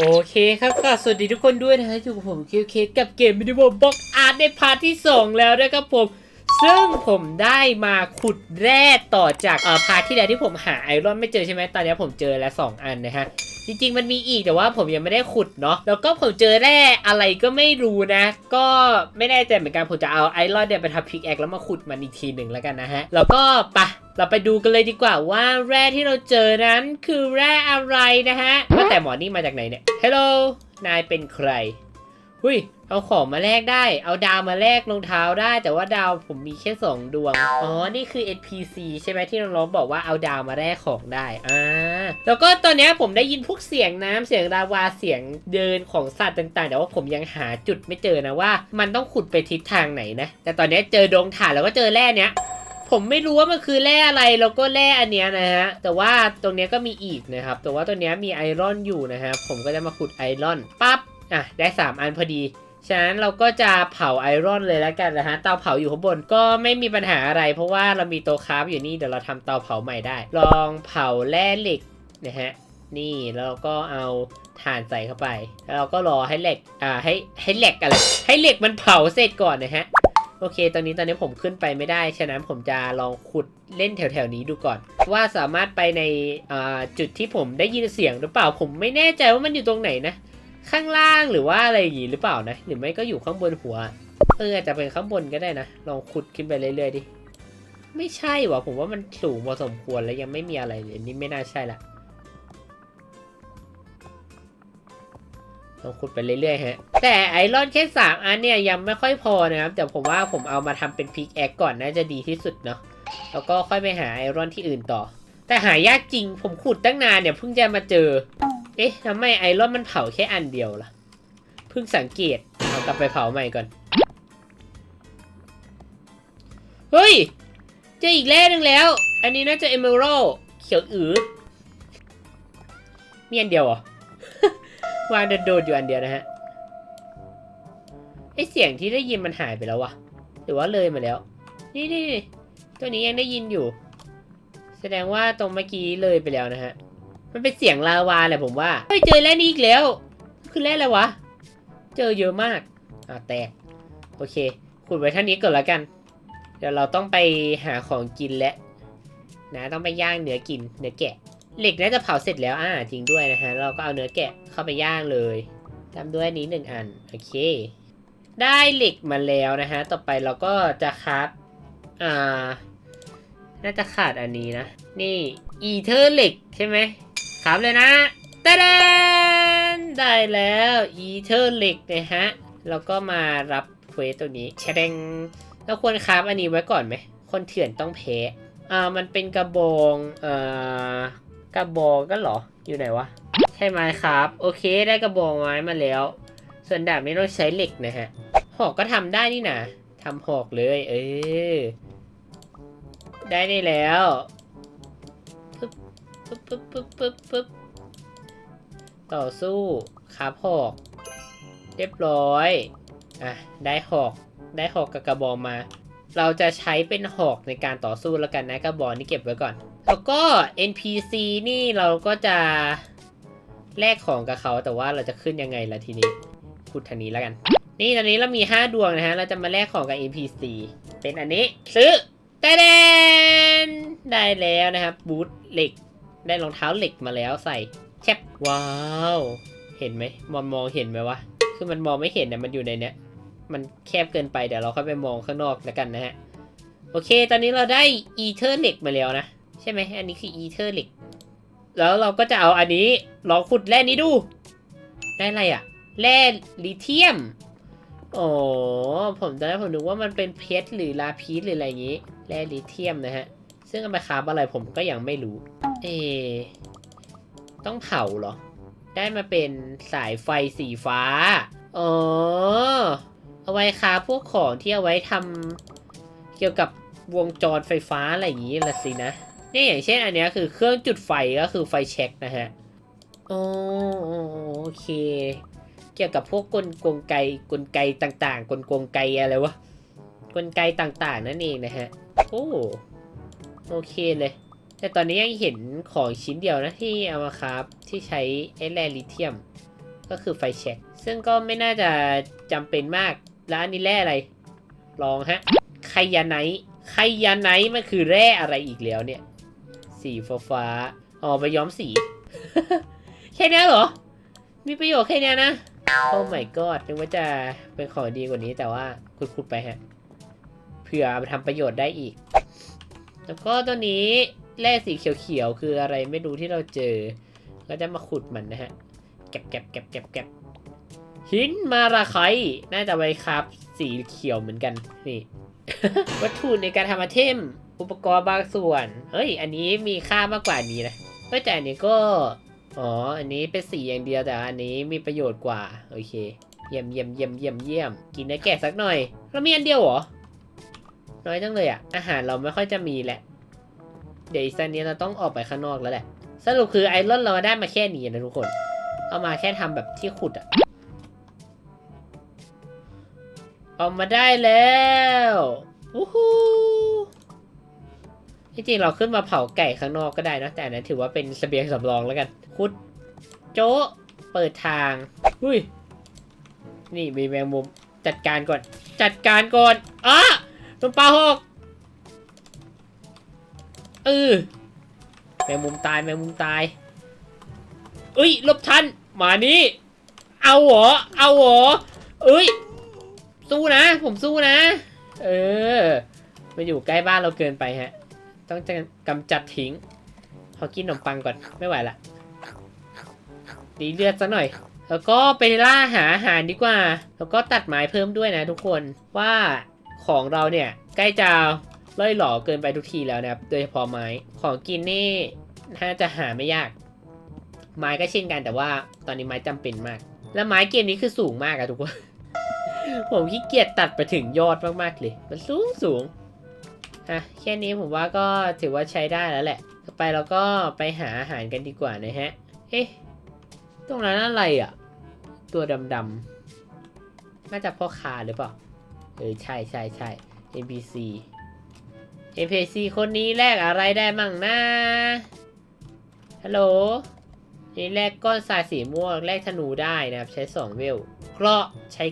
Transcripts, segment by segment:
โอเคครับก็สวัสดีทุกคนด้วยนะฮะอยู่กับผมคิวเคกับเกมมินิบอลบ็อกอาร์ตในพาร์ทที่ 2 แล้วนะครับผม ซึ่งผมได้มาขุดแร่ต่อจากเอ่อพาร์ทที่แล้วที่ผมหาไอรอนไม่เจอใช่ไหมตอนนี้ผมเจอแล้ว 2 อันนะฮะ จริง ๆ มันมีอีกแต่ว่าผมยังไม่ได้ขุดเนาะแล้วก็ผมเจอแร่อะไรก็ไม่รู้นะ ก็ไม่แน่ใจเหมือนกันผมจะเอาไอรอนเนี่ยไปทำพิกแอคแล้วมาขุดมันอีกทีหนึ่งแล้วกันนะฮะแล้วก็ปะเราไปดูกันเลยดีกว่าว่าแร่ที่เราเจอนั้นคือแร่อะไรนะฮะว่าแต่หมอนี่มาจากไหนเนี่ยฮัลโหลนายเป็นใคร หุย เอาของมาแลกได้ เอาดาวมาแลกรองเท้าได้ แต่ว่าดาวผมมีแค่สองดวง อ๋อ นี่คือ NPC ใช่ไหมที่น้องๆบอกว่าเอาดาวมาแลกของได้ อ่า แล้วก็ตอนนี้ผมได้ยินพวกเสียงน้ำเสียงลาวาเสียงเดินของสัตว์ต่างๆ แต่ว่าผมยังหาจุดไม่เจอนะว่า มันต้องขุดไปทิศทางไหนนะ แต่ตอนนี้เจอดงถ่านแล้วก็เจอแร่เนี้ยผมไม่รู้ว่ามันคือแร่อะไรแล้วก็แร่อันเนี้ยนะฮะ แต่ว่าตรงเนี้ยก็มีอีกนะครับ แต่ว่าตัวเนี้ยมีไอรอนอยู่นะฮะผมก็จะมาขุดไอรอนปั๊บอะได้ 3 อันพอดี ฉะนั้นเราก็จะเผาไอรอนเลยแล้วกันนะฮะเตาเผาอยู่ข้างบนก็ไม่มีปัญหาอะไร เพราะว่าเรามีโตะคราฟอยู่นี่เดี๋ยวเราทำเตาเผาใหม่ได้ ลองเผาแร่เหล็กนะฮะนี่แล้วก็เอาถ่านใส่เข้าไป แล้วเราก็รอให้เหล็กอ่าให้ให้เหล็กอะไรให้เหล็กมันเผาเสร็จก่อนนะฮะโอเค ตอนนี้ตอนนี้ผมขึ้นไปไม่ได้ ฉะนั้นผมจะลองขุดเล่นแถวๆนี้ดูก่อน ว่าสามารถไปในอ่าจุดที่ผมได้ยินเสียงหรือเปล่าผมไม่แน่ใจว่ามันอยู่ตรงไหนนะ ข้างล่างหรือว่าอะไรอย่างงี้หรือเปล่านะ หรือไม่ก็อยู่ข้างบนหัว เอออาจจะเป็นข้างบนก็ได้นะ ลองขุดขึ้นไปเรื่อยๆดิ ไม่ใช่วะผมว่ามันสูงพอสมควรแล้วยังไม่มีอะไรเลยนี่ไม่น่าใช่ละลองขุดไปเรื่อยๆฮะ แต่ไอรอนแค่สามอันเนี่ยยังไม่ค่อยพอนะครับ แต่ผมว่าผมเอามาทำเป็นพิกแอคก่อนน่าจะดีที่สุดเนาะ แล้วก็ค่อยไปหาไอรอนที่อื่นต่อ แต่หายากจริง ผมขุดตั้งนานเนี่ยเพิ่งจะมาเจอ เอ๊ะทำไมไอรอนมันเผาแค่อันเดียวล่ะ เพิ่งสังเกต เอากลับไปเผาใหม่ก่อน เฮ้ย เจออีกแร่หนึ่งแล้ว อันนี้น่าจะเอเมอรัลเขียวอือมีอันเดียวเหรอ วางโดดๆอยู่อันเดียวนะฮะ ไอเสียงที่ได้ยินมันหายไปแล้ววะหรือว่าเลยมาแล้ว นี่นี่นี่ตัวนี้ยังได้ยินอยู่ แสดงว่าตรงเมื่อกี้เลยไปแล้วนะฮะ มันเป็นเสียงลาวาแหละผมว่าเฮ้ยเจอแร่นี้อีกแล้ว คือแร่อะไรวะ เจอเยอะมากอ่าแตกโอเคขุดไว้เท่านี้ก่อนแล้วกัน เดี๋ยวเราต้องไปหาของกินแล้วนะต้องไปย่างเนื้อกินเนื้อแกะ เหล็กน่าจะเผาเสร็จแล้วอ่าจริงด้วยนะฮะเราก็เอาเนื้อแกะเข้าไปย่างเลยทำด้วยนี้หนึ่งอันโอเค ได้เหล็กมาแล้วนะฮะต่อไปเราก็จะคัดอ่าน่าจะขาดอันนี้นะ นี่อีเทอร์เหล็กใช่ไหม ครับเลยนะตะเดนได้แล้วอีเทอร์เหล็กนะฮะ แล้วก็มารับเควสตัวนี้แชดงเราควรคราฟอันนี้ไว้ก่อนไหม คนเถื่อนต้องแพ้อ่ามันเป็นกระบองเอ่อกระบองก็เหรอ อยู่ไหนวะ ใช่ไหมครับ โอเคได้กระบองไม้มาแล้ว ส่วนดาบนี้ต้องใช้เหล็กนะฮะ หอกก็ทำได้นี่นะทำหอกเลย เออ ได้นี่แล้ว ปึ๊บปึ๊บปึ๊บปึ๊บปึ๊บต่อสู้ขาหอก เรียบร้อย อะ ได้หอก ได้หอกกับกระบอกมา เราจะใช้เป็นหอกในการต่อสู้แล้วกันนะกระบอกนี่เก็บไว้ก่อน แล้วก็ NPC นี่เราก็จะแลกของกับเขาแต่ว่าเราจะขึ้นยังไงล่ะทีนี้พูดทางนี้แล้วกัน นี่ตอนนี้เรามี 5 ดวงนะฮะ เราจะมาแลกของกับ NPC เป็นอันนี้ ซื้อแตะเดนได้แล้วนะครับบูทเหล็ก ได้รองเท้าเหล็กมาแล้วใส่แชปว้าว เห็นไหมมองมองเห็นไหมวะ คือมันมองไม่เห็นนะมันอยู่ในเนี้ย มันแคบเกินไปเดี๋ยวเราค่อยไปมองข้างนอกแล้วกันนะฮะ โอเค ตอนนี้เราได้อีเทอร์เหล็กมาแล้วนะ ใช่ไหมอันนี้คืออีเทอร์เหล็ก แล้วเราก็จะเอาอันนี้ลองขุดแร่นี้ดู ได้อะไรอะแร่ลิเทียมอ๋อผมตอนแรกผมนึกว่ามันเป็นเพชรหรือลาพีสหรืออะไรอย่างนี้ แร่ลิเทียมนะฮะ ซึ่งเอาไปคาบอะไรผมก็ยังไม่รู้ เอ ต้องเผาเหรอ ได้มาเป็นสายไฟสีฟ้า อ๋อ เอาไว้คราพวกของที่เอาไว้ทำเกี่ยวกับวงจรไฟฟ้าอะไรอย่างนี้ละสินะนี่อย่างเช่นอันนี้คือเครื่องจุดไฟก็คือไฟเช็คนะฮะอ๋อโอเค เกี่ยวกับพวกกลกลไกกลไกต่างๆ กลกลไกอะไรวะ กลไกต่างๆ นั่นเองนะฮะ โอ้ โอเคเลย แต่ตอนนี้ยังเห็นของชิ้นเดียวนะที่เอามาครับที่ใช้ไอแร่ลิเทียม ก็คือไฟแช็กซึ่งก็ไม่น่าจะจำเป็นมาก แล้วอันนี้แร่อะไร ลองฮะไคยาไนไคยาไนมันคือแร่อะไรอีกแล้วเนี่ย สีฟ้าฟ้าอ๋อไปย้อมสี แค่เนี้ยเหรอ มีประโยชน์แค่เนี้ยนะ โอ้ my god นึกว่าจะเป็นของดีกว่านี้แต่ว่าขุดๆไปฮะ เผื่อเอาไปทำประโยชน์ได้อีก แล้วก็ตัวนี้ แร่สีเขียวๆคืออะไรไม่รู้ที่เราเจอ ก็จะมาขุดมันนะฮะเก็บเก็บเก็บเก็บเก็บหินมาราไคน่าจะไว้ครับ สีเขียวเหมือนกันนี่ วัตถุในการทำอาเทมอุปกรณ์บางส่วนเฮ้ย อันนี้มีค่ามากกว่านี้นะเฮ้แต่อันนี้ก็ อ๋อ อันนี้เป็นสีอย่างเดียวแต่อันนี้มีประโยชน์กว่า โอเค เยี่ยมเยี่ยมเยี่ยมเยี่ยมเยี่ยม กินเนื้อแกะสักหน่อย เรามีอันเดียวเหรอ น้อยจังเลยอะอาหารเราไม่ค่อยจะมีแหละ เดี๋ยวอีกสักนี้เราต้องออกไปข้างนอกแล้วแหละ สรุปคือไอรอนเราได้มาแค่นี้นะทุกคน เอามาแค่ทำแบบที่ขุดอะออกมาได้แล้ววู้ฮู้ที่จริงเราขึ้นมาเผาไก่ข้างนอกก็ได้นะแต่นั้นถือว่าเป็นเสบียงสำรองแล้วกันขุดโจ๊ะเปิดทางอุ้ยนี่มีแมงมุมจัดการก่อน จัดการก่อนอะลงปลาหก เออแมงมุมตายแมงมุมตายเอ้ยลบทันหมานี้เอาเหรอเอาเหรอเอ้ยสู้นะ ผมสู้นะ เออมาอยู่ใกล้บ้านเราเกินไปฮะ ต้องจะกำจัดทิ้งขอกินขนมปังก่อนไม่ไหวละดีเลือดซะหน่อย แล้วก็ไปล่าหาอาหารดีกว่า แล้วก็ตัดไม้เพิ่มด้วยนะทุกคนว่าของเราเนี่ย ใกล้จะ ล่อยหล่อเกินไปทุกทีแล้วนะครับ โดยเฉพาะไม้ของกินนี่น่าจะหาไม่ยาก ไม้ก็เช่นกันแต่ว่าตอนนี้ไม้จำเป็นมาก แล้วไม้เกมนี้คือสูงมากอะทุกคน ผมขี้เกียจตัดไปถึงยอดมากๆเลย มันสูงสูงอะแค่นี้ผมว่าก็ถือว่าใช้ได้แล้วแหละ ต่อไปเราก็ไปหาอาหารกันดีกว่านะฮะ เอ๊ะ ตรงนั้นอะไรอะตัวดำๆน่าจะพ่อค้าหรือเปล่า เออใช่ใช่ใช่ NPC NPC คนนี้แลกอะไรได้มั่งนะ ฮัลโหล นี่แลกก้อนทรายสีม่วงแลกธนูได้นะครับ ใช้ 2 เวลเกราะใช้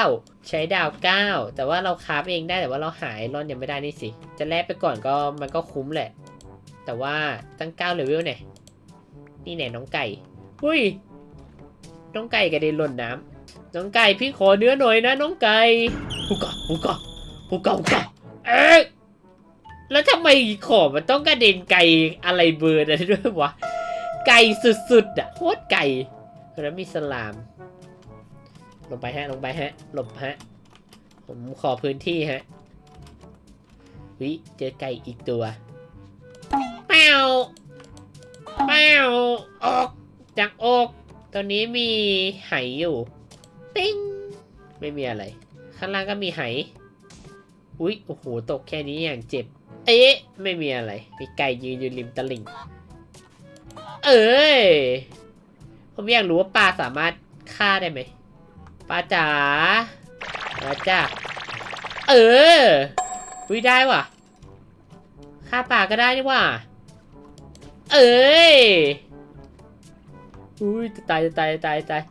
9 ใช้ดาว 9 แต่ว่าเราคราฟเองได้แต่ว่าเราหายร่อนยังไม่ได้นี่สิ จะแลกไปก่อนก็มันก็คุ้มแหละ แต่ว่าตั้ง9เลเวลเนี่ย นี่ไหนน้องไก่หุ้ย น้องไก่กระเด็นหล่นน้ำน้องไก่พี่ขอเนื้อหน่อยนะน้องไก่ฮูกะฮูกะฮูกะฮูกะเอ๊ะ แล้วทำไมของมันต้องกระเด็นไก่อะไรเบอร์อะไรด้วยวะ ไก่สุดๆอะโคตรไก่แล้วมีสลาม ลงไปฮะ ลงไปฮะ หลบฮะ ผมขอพื้นที่ฮะ วิเจอไก่อีกตัวแป้วแป้วออกจากอกตอนนี้มีไหอยู่ปิ้งไม่มีอะไร ข้างล่างก็มีไห อุ๊ย โอ้โห ตกแค่นี้อย่างเจ็บ เอ๊ะ ไม่มีอะไร มีไก่ยืนอยู่ริมตลิ่ง เอ้ย ผมอยากรู้ว่าปลาสามารถฆ่าได้ไหมปลาจ๋ามาจ้าเออวิได้ว่ะ ฆ่าปลาก็ได้นี่ว่ะ เอ้ย อุ้ยจะตายจะตายจะตายจะตาย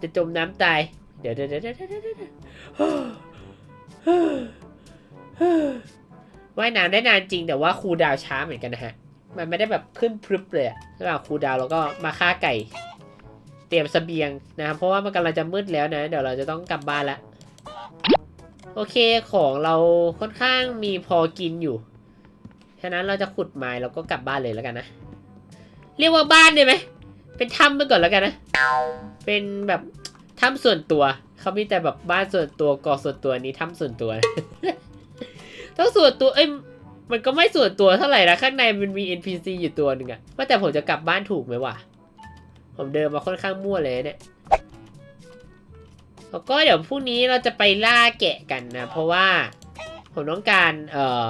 จะจมน้ำตาย เดี๋ยวเดี๋ยวเดี๋ยวเดี๋ยวเดี๋ยวเดี๋ย ว่ายน้ำได้นานจริงแต่ว่าครูดาวช้าเหมือนกันนะฮะ มันไม่ได้แบบขึ้นพรึบเลยระหว่างครูดาวแล้วก็มาฆ่าไก่ เตรียมเสบียงนะครับเพราะว่ามันกำลังจะมืดแล้วนะ เดี๋ยวเราจะต้องกลับบ้านละโอเคของเราค่อนข้างมีพอกินอยู่ฉะนั้นเราจะขุดไม้แล้วก็กลับบ้านเลยแล้วกันนะ เรียกว่าบ้านได้ไหม เป็นถ้ำไปก่อนแล้วกันนะ เป็นแบบถ้ำส่วนตัว เขามีแต่แบบบ้านส่วนตัวก่อส่วนตัวนี้ถ้ำส่วนตัว ต้องส่วนตัวเอ้ยมันก็ไม่ส่วนตัวเท่าไหร่นะข้างในมันมี NPC อยู่ตัวหนึ่งอะว่าแต่ผมจะกลับบ้านถูกไหมวะผมเดินมาค่อนข้างมั่วเลยเนี่ยแล้วก็เดี๋ยวพรุ่งนี้เราจะไปล่าแกะกันนะ เพราะว่าผมต้องการเอ่อ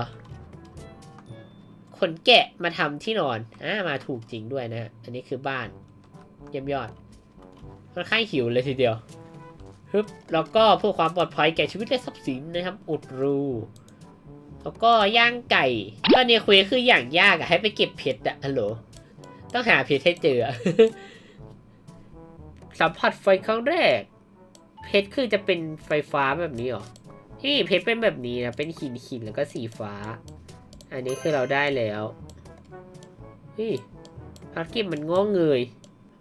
ขนแกะมาทำที่นอนอ่ามาถูกจริงด้วยนะ อันนี้คือบ้านเยี่ยมยอดค่อนข้างหิวเลยทีเดียวฮึบแล้วก็เพื่อความปลอดภัยแก่ชีวิตและทรัพย์สินนะครับ อุดรู แล้วก็ย่างไก่ ตอนนี้คุยคืออย่างยากอะให้ไปเก็บเพชรอะฮัลโหล ต้องหาเพชรให้เจอสัมผัสไฟครั้งแรก เพชรคือจะเป็นไฟฟ้าแบบนี้เหรอ นี่เพชรเป็นแบบนี้นะ เป็นหินหินแล้วก็สีฟ้า อันนี้คือเราได้แล้วเฮ้ยภารกิจมันง้อเงย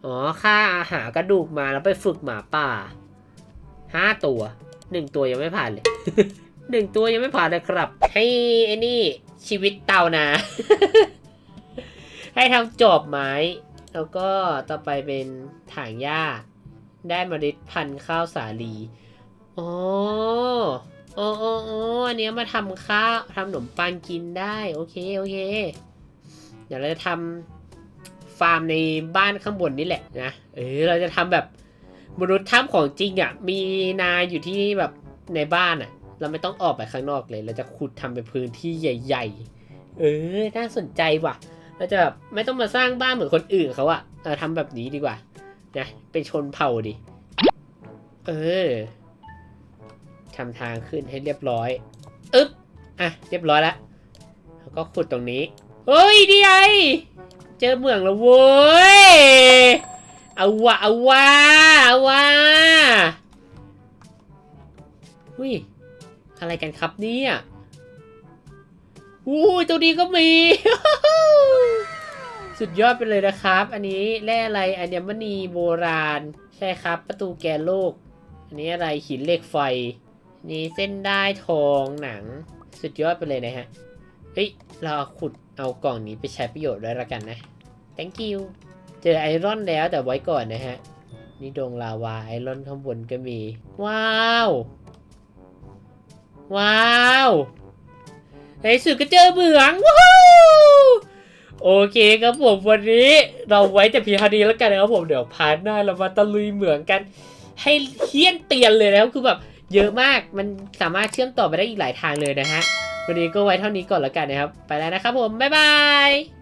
อ๋อค่าอาหารกระดูกมาแล้วไปฝึกหมาป่าห้าตัวหนึ่งตัวยังไม่ผ่านเลย หนึ่งตัวยังไม่ผ่านเลยครับ ให้ไอ้นี่ชีวิตเต่านะ ให้ทำจอบไม้ แล้วก็ต่อไปเป็นถางหญ้า ได้เมล็ดพันธุ์ข้าวสาลีอ๋ออ๋อออออันเนี้ยมาทำข้าวทำขนมปังกินได้ โอเค โอเค เดี๋ยวเราจะทำฟาร์มในบ้านข้างบนนี่แหละนะ เออ เราจะทำแบบมนุษย์ถ้ำของจริงอะ่ะ มีนาอยู่ที่แบบในบ้านอะ่ะ เราไม่ต้องออกไปข้างนอกเลย เราจะขุดทำเป็นพื้นที่ใหญ่ ๆ เออ น่าสนใจว่ะ เราจะแบบไม่ต้องมาสร้างบ้านเหมือนคนอื่นเขาอะเราทำแบบนี้ดีกว่า นะ เป็นชนเผ่าดิ เออทำทางขึ้นให้เรียบร้อย อึ๊บ อะ เรียบร้อยแล้วแล้วก็ขุดตรงนี้ เฮ้ย ดีไอเจอเมืองแล้วเว้ย เอาวะ เอาวะ เอาวะอุ้ย อะไรกันครับเนี่ยอู้ตัวนี้ก็มี สุดยอดไปเลยนะครับ อันนี้แร่อะไรอัญมณีโบราณ ใช่ครับ ประตูแกนโลก อันนี้อะไรหินเหล็กไฟ นี่เส้นได้ทองหนัง สุดยอดไปเลยนะฮะ เฮ้ย เรอาขุดเอากล่องนี้ไปใช้ประโยชน์ด้วยละกันนะ thank you เจอไอรอนแล้วแต่ไว้ก่อนนะฮะ นี่ดงลาวาไอรอนข้างบนก็มี ว้าว ว้าวในสุดก็เจอเหมืองว้าวโอเคครับผมวันนี้เราไว้แต่เพียงเท่านี้แล้วกันนะครับผมเดี๋ยวพาร์ทหน้าเรามาตะลุยเหมืองกัน ให้เฮี้ยนเตียนเลยนะครับคือแบบเยอะมากมันสามารถเชื่อมต่อไปได้อีกหลายทางเลยนะฮะวันนี้ก็ไว้เท่านี้ก่อนแล้วกันนะครับ ไปแล้วนะครับผมบ๊ายบาย